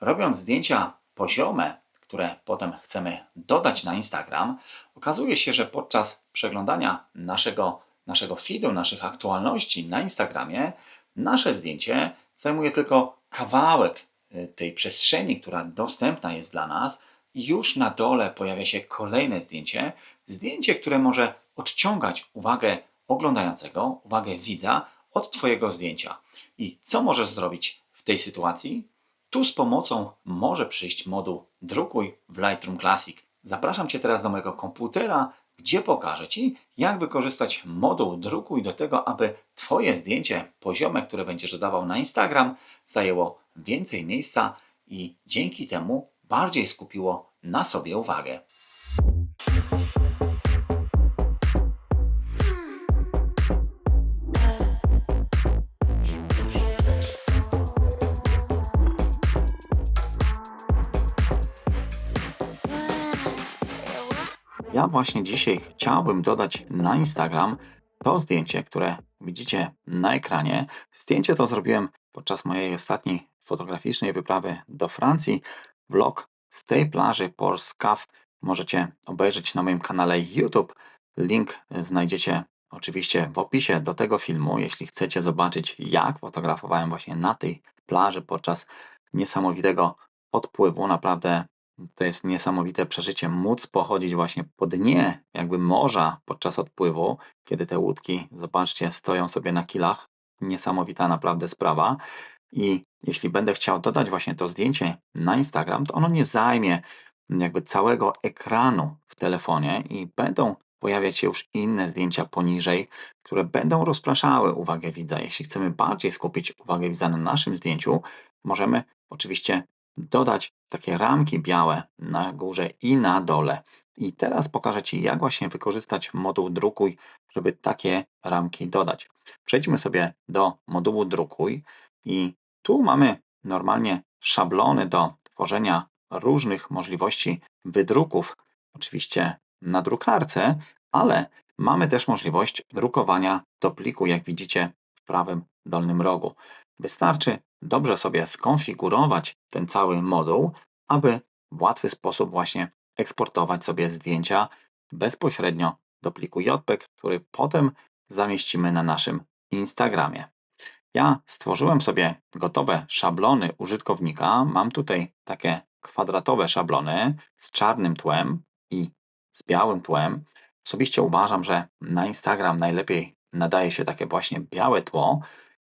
robiąc zdjęcia poziome, które potem chcemy dodać na Instagram, okazuje się, że podczas przeglądania naszego, naszego feedu, naszych aktualności na Instagramie, nasze zdjęcie zajmuje tylko kawałek y, tej przestrzeni, która dostępna jest dla nas, i już na dole pojawia się kolejne zdjęcie. Zdjęcie, które może odciągać uwagę oglądającego, uwagę widza od Twojego zdjęcia. I co możesz zrobić w tej sytuacji? Tu z pomocą może przyjść moduł Drukuj w Lightroom Classic. Zapraszam Cię teraz do mojego komputera, gdzie pokażę Ci, jak wykorzystać moduł Drukuj do tego, aby Twoje zdjęcie poziome, które będziesz dodawał na Instagram, zajęło więcej miejsca i dzięki temu bardziej skupiło na sobie uwagę. Właśnie dzisiaj chciałbym dodać na Instagram to zdjęcie, które widzicie na ekranie. Zdjęcie to zrobiłem podczas mojej ostatniej fotograficznej wyprawy do Francji. Vlog z tej plaży Port możecie obejrzeć na moim kanale YouTube. Link znajdziecie oczywiście w opisie do tego filmu, jeśli chcecie zobaczyć, jak fotografowałem właśnie na tej plaży podczas niesamowitego odpływu. Naprawdę to jest niesamowite przeżycie móc pochodzić właśnie po dnie jakby morza podczas odpływu, kiedy te łódki, zobaczcie, stoją sobie na kilach. Niesamowita naprawdę sprawa. I jeśli będę chciał dodać właśnie to zdjęcie na Instagram, to ono nie zajmie jakby całego ekranu w telefonie i będą pojawiać się już inne zdjęcia poniżej, które będą rozpraszały uwagę widza. Jeśli chcemy bardziej skupić uwagę widza na naszym zdjęciu, możemy oczywiście dodać takie ramki białe na górze i na dole. I teraz pokażę Ci, jak właśnie wykorzystać moduł Drukuj, żeby takie ramki dodać. Przejdźmy sobie do modułu Drukuj i tu mamy normalnie szablony do tworzenia różnych możliwości wydruków, oczywiście na drukarce, ale mamy też możliwość drukowania do pliku, jak widzicie w prawym dolnym rogu. Wystarczy dobrze sobie skonfigurować ten cały moduł, aby w łatwy sposób właśnie eksportować sobie zdjęcia bezpośrednio do pliku JPEG, który potem zamieścimy na naszym Instagramie. Ja stworzyłem sobie gotowe szablony użytkownika. Mam tutaj takie kwadratowe szablony z czarnym tłem i z białym tłem. Osobiście uważam, że na Instagram najlepiej nadaje się takie właśnie białe tło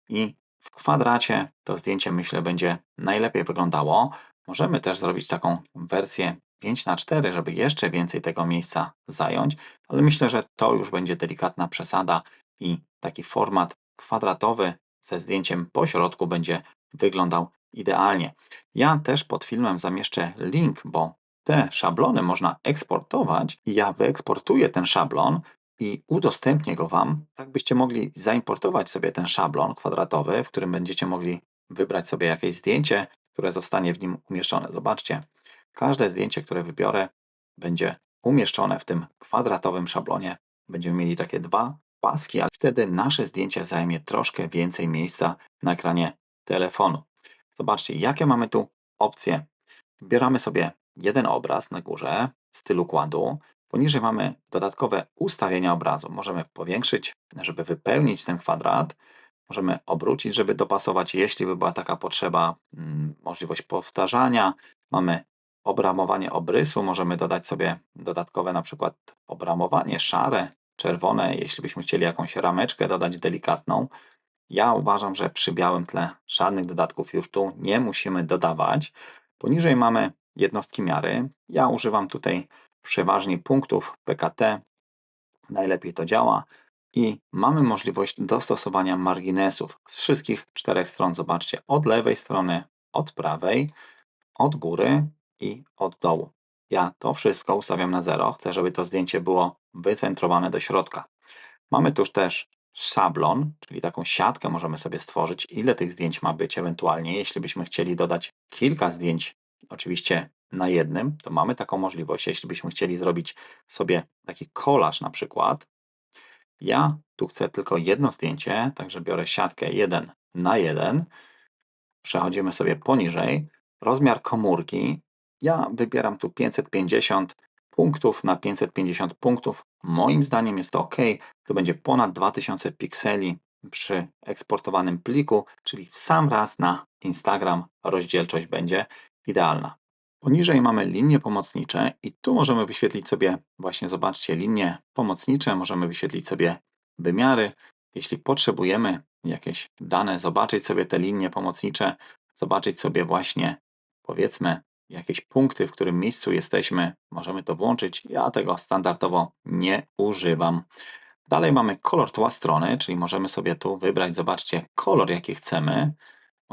i w kwadracie to zdjęcie myślę będzie najlepiej wyglądało. Możemy też zrobić taką wersję 5 na 4 żeby jeszcze więcej tego miejsca zająć, ale myślę, że to już będzie delikatna przesada i taki format kwadratowy ze zdjęciem po środku będzie wyglądał idealnie. Ja też pod filmem zamieszczę link, bo te szablony można eksportować. Ja wyeksportuję ten szablon i udostępnię go Wam, tak byście mogli zaimportować sobie ten szablon kwadratowy, w którym będziecie mogli wybrać sobie jakieś zdjęcie, które zostanie w nim umieszczone. Zobaczcie, każde zdjęcie, które wybiorę, będzie umieszczone w tym kwadratowym szablonie. Będziemy mieli takie dwa paski, ale wtedy nasze zdjęcie zajmie troszkę więcej miejsca na ekranie telefonu. Zobaczcie, jakie mamy tu opcje. Wybieramy sobie jeden obraz na górze stylu kładu. Poniżej mamy dodatkowe ustawienia obrazu. Możemy powiększyć, żeby wypełnić ten kwadrat. Możemy obrócić, żeby dopasować, jeśli by była taka potrzeba, mm, możliwość powtarzania. Mamy obramowanie obrysu. Możemy dodać sobie dodatkowe na przykład obramowanie szare, czerwone, jeśli byśmy chcieli jakąś rameczkę dodać delikatną. Ja uważam, że przy białym tle żadnych dodatków już tu nie musimy dodawać. Poniżej mamy jednostki miary. Ja używam tutaj przeważnie punktów PKT. Najlepiej to działa. I mamy możliwość dostosowania marginesów z wszystkich czterech stron. Zobaczcie, od lewej strony, od prawej, od góry i od dołu. Ja to wszystko ustawiam na zero. Chcę, żeby to zdjęcie było wycentrowane do środka. Mamy tuż też szablon, czyli taką siatkę możemy sobie stworzyć, ile tych zdjęć ma być ewentualnie. Jeśli byśmy chcieli dodać kilka zdjęć, oczywiście na jednym, to mamy taką możliwość. Jeśli byśmy chcieli zrobić sobie taki kolaż na przykład, ja tu chcę tylko jedno zdjęcie, także biorę siatkę 1 na 1, przechodzimy sobie poniżej, rozmiar komórki. Ja wybieram tu 550 punktów na 550 punktów. Moim zdaniem jest to ok. To będzie ponad 2000 pikseli przy eksportowanym pliku, czyli w sam raz na Instagram rozdzielczość będzie idealna. Poniżej mamy linie pomocnicze i tu możemy wyświetlić sobie, właśnie zobaczcie, linie pomocnicze, możemy wyświetlić sobie wymiary. Jeśli potrzebujemy jakieś dane, zobaczyć sobie te linie pomocnicze, zobaczyć sobie właśnie, powiedzmy, jakieś punkty, w którym miejscu jesteśmy, możemy to włączyć. Ja tego standardowo nie używam. Dalej mamy kolor tła strony, czyli możemy sobie tu wybrać, zobaczcie, kolor jaki chcemy.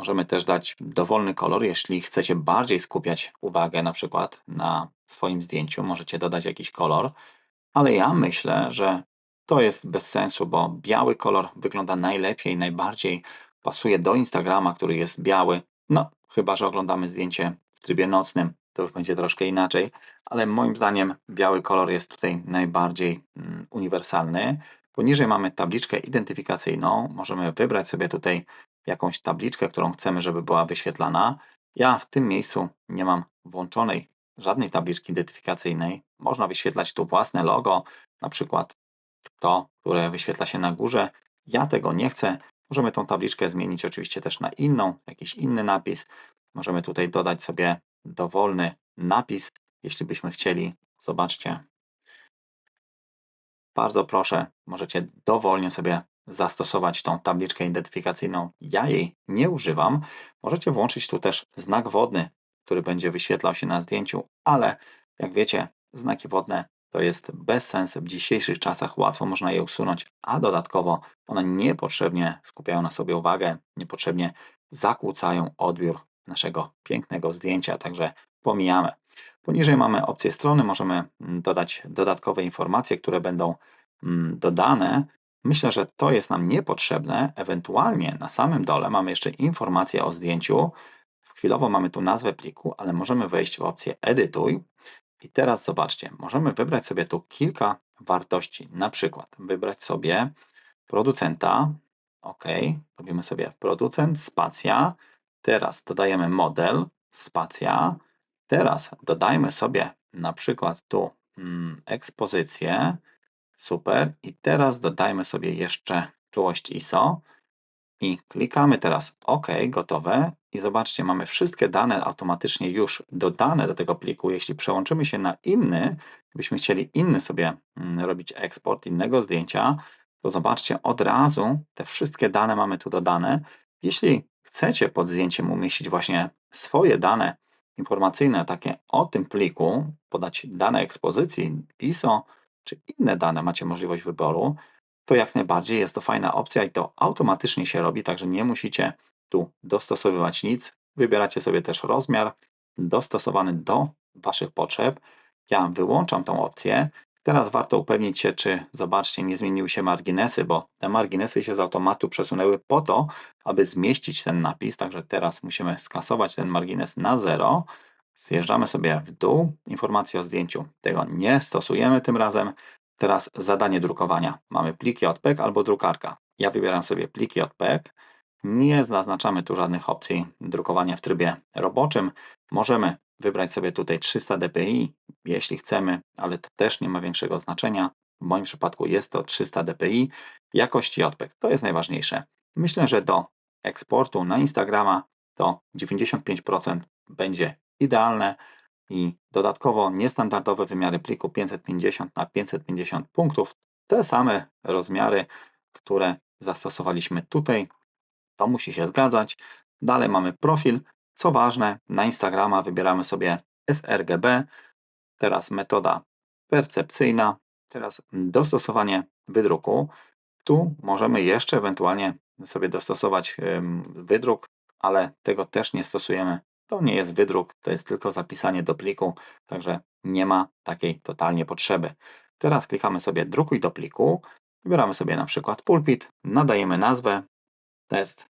Możemy też dać dowolny kolor, jeśli chcecie bardziej skupiać uwagę na przykład na swoim zdjęciu, możecie dodać jakiś kolor, ale ja myślę, że to jest bez sensu, bo biały kolor wygląda najlepiej, najbardziej pasuje do Instagrama, który jest biały. No, chyba że oglądamy zdjęcie w trybie nocnym, to już będzie troszkę inaczej, ale moim zdaniem biały kolor jest tutaj najbardziej mm, uniwersalny. Poniżej mamy tabliczkę identyfikacyjną. Możemy wybrać sobie tutaj jakąś tabliczkę, którą chcemy, żeby była wyświetlana. Ja w tym miejscu nie mam włączonej żadnej tabliczki identyfikacyjnej. Można wyświetlać tu własne logo, na przykład to, które wyświetla się na górze. Ja tego nie chcę. Możemy tą tabliczkę zmienić oczywiście też na inną, jakiś inny napis. Możemy tutaj dodać sobie dowolny napis, jeśli byśmy chcieli. Zobaczcie. Bardzo proszę, możecie dowolnie sobie zastosować tą tabliczkę identyfikacyjną. Ja jej nie używam. Możecie włączyć tu też znak wodny, który będzie wyświetlał się na zdjęciu, ale jak wiecie, znaki wodne to jest bez sensu. W dzisiejszych czasach łatwo można je usunąć, a dodatkowo one niepotrzebnie skupiają na sobie uwagę, niepotrzebnie zakłócają odbiór naszego pięknego zdjęcia, także pomijamy. Poniżej mamy opcję strony, możemy mm, dodać dodatkowe informacje, które będą mm, dodane. Myślę, że to jest nam niepotrzebne. Ewentualnie na samym dole mamy jeszcze informacje o zdjęciu. Chwilowo mamy tu nazwę pliku, ale możemy wejść w opcję edytuj. I teraz zobaczcie, możemy wybrać sobie tu kilka wartości. Na przykład wybrać sobie producenta. OK, robimy sobie producent, spacja. Teraz dodajemy model, spacja. Teraz dodajmy sobie na przykład tu mm, ekspozycję. Super. I teraz dodajmy sobie jeszcze czułość ISO. I klikamy teraz OK, gotowe. I zobaczcie, mamy wszystkie dane automatycznie już dodane do tego pliku. Jeśli przełączymy się na inny, gdybyśmy chcieli inny sobie mm, robić eksport innego zdjęcia, to zobaczcie, od razu te wszystkie dane mamy tu dodane. Jeśli chcecie pod zdjęciem umieścić właśnie swoje dane informacyjne, takie o tym pliku, podać dane ekspozycji, ISO, czy inne dane macie możliwość wyboru, to jak najbardziej jest to fajna opcja i to automatycznie się robi, także nie musicie tu dostosowywać nic. Wybieracie sobie też rozmiar dostosowany do Waszych potrzeb. Ja wyłączam tą opcję. Teraz warto upewnić się, czy zobaczcie, nie zmieniły się marginesy, bo te marginesy się z automatu przesunęły po to, aby zmieścić ten napis. Także teraz musimy skasować ten margines na zero. Zjeżdżamy sobie w dół. Informacje o zdjęciu tego nie stosujemy tym razem. Teraz zadanie drukowania. Mamy pliki JPEG albo drukarka. Ja wybieram sobie pliki JPEG. Nie zaznaczamy tu żadnych opcji drukowania w trybie roboczym. Możemy wybrać sobie tutaj 300 dpi, jeśli chcemy, ale to też nie ma większego znaczenia. W moim przypadku jest to 300 dpi. Jakość JPEG to jest najważniejsze. Myślę, że do eksportu na Instagrama to 95% będzie idealne i dodatkowo niestandardowe wymiary pliku 550 na 550 punktów, te same rozmiary, które zastosowaliśmy tutaj. To musi się zgadzać. Dalej mamy profil. Co ważne, na Instagrama wybieramy sobie sRGB. Teraz metoda percepcyjna. Teraz dostosowanie wydruku. Tu możemy jeszcze ewentualnie sobie dostosować wydruk, ale tego też nie stosujemy to nie jest wydruk, to jest tylko zapisanie do pliku, także nie ma takiej totalnie potrzeby. Teraz klikamy sobie drukuj do pliku, wybieramy sobie na przykład pulpit, nadajemy nazwę, test,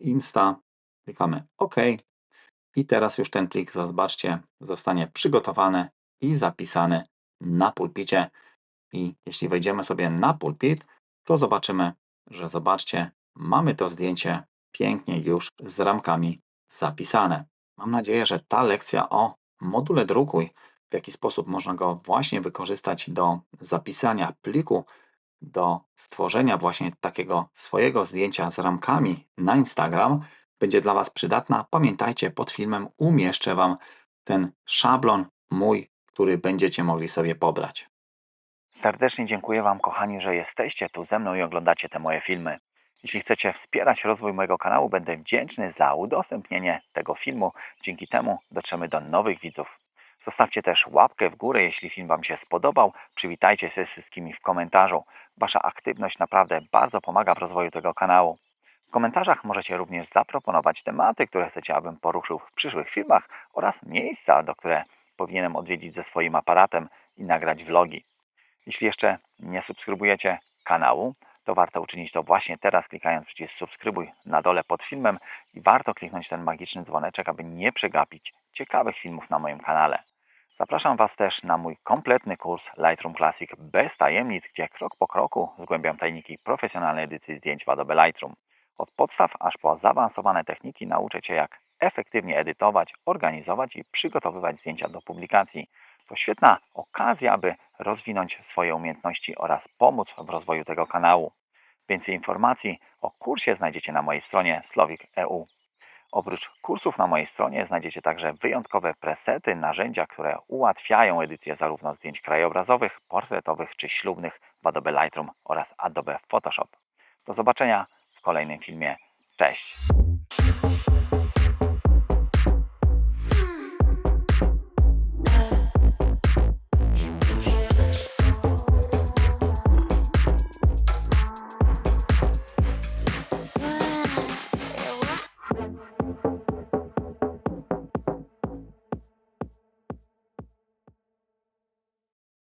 insta, klikamy OK i teraz już ten plik, zobaczcie, zostanie przygotowany i zapisany na pulpicie. I jeśli wejdziemy sobie na pulpit, to zobaczymy, że zobaczcie, mamy to zdjęcie pięknie już z ramkami zapisane. Mam nadzieję, że ta lekcja o module drukuj, w jaki sposób można go właśnie wykorzystać do zapisania pliku, do stworzenia właśnie takiego swojego zdjęcia z ramkami na Instagram, będzie dla Was przydatna. Pamiętajcie, pod filmem umieszczę Wam ten szablon mój, który będziecie mogli sobie pobrać. Serdecznie dziękuję Wam, kochani, że jesteście tu ze mną i oglądacie te moje filmy. Jeśli chcecie wspierać rozwój mojego kanału, będę wdzięczny za udostępnienie tego filmu. Dzięki temu dotrzemy do nowych widzów. Zostawcie też łapkę w górę, jeśli film Wam się spodobał. Przywitajcie się z wszystkimi w komentarzu. Wasza aktywność naprawdę bardzo pomaga w rozwoju tego kanału. W komentarzach możecie również zaproponować tematy, które chcecie, abym poruszył w przyszłych filmach oraz miejsca, do które powinienem odwiedzić ze swoim aparatem i nagrać vlogi. Jeśli jeszcze nie subskrybujecie kanału, to warto uczynić to właśnie teraz, klikając przycisk subskrybuj na dole pod filmem i warto kliknąć ten magiczny dzwoneczek, aby nie przegapić ciekawych filmów na moim kanale. Zapraszam Was też na mój kompletny kurs Lightroom Classic bez tajemnic, gdzie krok po kroku zgłębiam tajniki profesjonalnej edycji zdjęć w Adobe Lightroom. Od podstaw aż po zaawansowane techniki nauczę Cię, jak efektywnie edytować, organizować i przygotowywać zdjęcia do publikacji. To świetna okazja, aby rozwinąć swoje umiejętności oraz pomóc w rozwoju tego kanału. Więcej informacji o kursie znajdziecie na mojej stronie Slovik.eu. Oprócz kursów na mojej stronie znajdziecie także wyjątkowe presety, narzędzia, które ułatwiają edycję zarówno zdjęć krajobrazowych, portretowych czy ślubnych w Adobe Lightroom oraz Adobe Photoshop. Do zobaczenia w kolejnym filmie. Cześć!